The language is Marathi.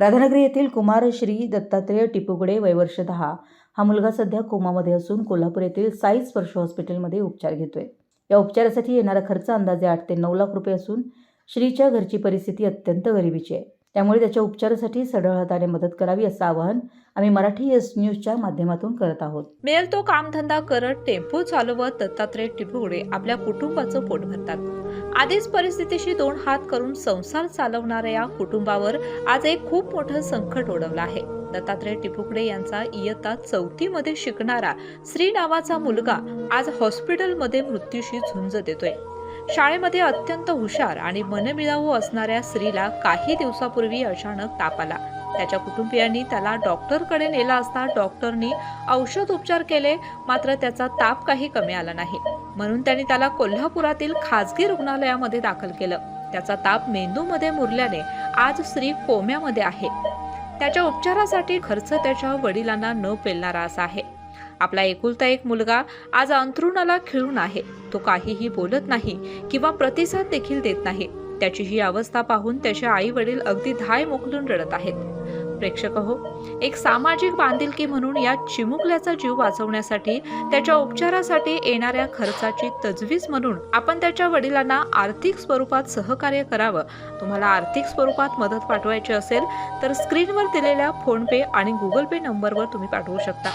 राधानगरी येथील कुमार श्री दत्तात्रेय टिपुगडे वयवर्ष दहा. हा मुलगा सध्या कोमामध्ये असून कोल्हापूर येथील साई स्पर्श हॉस्पिटलमध्ये उपचार घेतोय. या उपचारासाठी येणारा खर्च अंदाजे आठ ते नऊ लाख रुपये असून श्रीच्या घरची परिस्थिती अत्यंत गरिबीची आहे. त्यामुळे त्याच्या उपचारासाठी सढळ हाताने मदत करावी असं आवाहन आम्ही मराठी एस न्यूजच्या माध्यमातून करत आहोत. मिळेल तो कामधंदा करत टेम्पो चालवत दत्तात्रय टिपुगडे आपल्या कुटुंबाचं पोट भरतात. आधीच परिस्थितीशी दोन हात करून संसार चालवणाऱ्या या कुटुंबावर आज एक खूप मोठं संकट ओढवलं आहे. दत्तात्रय टिपुकडे यांचा इयत्ता चौथीमध्ये शिकणारा श्री नावाचा मुलगा आज हॉस्पिटलमध्ये मृत्यूशी झुंज देतोय. शाळेमध्ये अत्यंत हुशार आणि मनमिळावू असणाऱ्या स्त्रीला काही दिवसापूर्वी अचानक ताप आला. त्याच्या कुटुंबियांनी त्याला डॉक्टरकडे नेला असता डॉक्टरनी औषध उपचार केले मात्र त्याचा ताप काही कमी आला नाही. म्हणून त्यांनी त्याला कोल्हापुरातील खाजगी रुग्णालयामध्ये दाखल केलं. त्याचा ताप मेंदूमध्ये मुरल्याने आज स्त्री कोम्यामध्ये आहे. त्याच्या उपचारासाठी खर्च त्याच्या वडिलांना न पेलणारा असा आहे. आपला एकुलता एक मुलगा आज अंथरुणाला खिळून आहे. तो काहीही बोलत नाही किंवा प्रतिसाद देखील देत नाही. त्याची ही अवस्था पाहून त्याचे आई वडील अगदी धाय मोकलून रडत आहेत. प्रेक्षक हो एक सामाजिक बांधिलकी म्हणून या चिमुकल्याचा जीव वाचवण्यासाठी त्याच्या उपचारासाठी येणाऱ्या खर्चाची तजवीज म्हणून आपण त्याच्या वडिलांना आर्थिक स्वरूपात सहकार्य करावं. तुम्हाला आर्थिक स्वरूपात मदत पाठवायची असेल तर स्क्रीनवर दिलेल्या फोनपे आणि गुगल पे नंबरवर तुम्ही पाठवू शकता.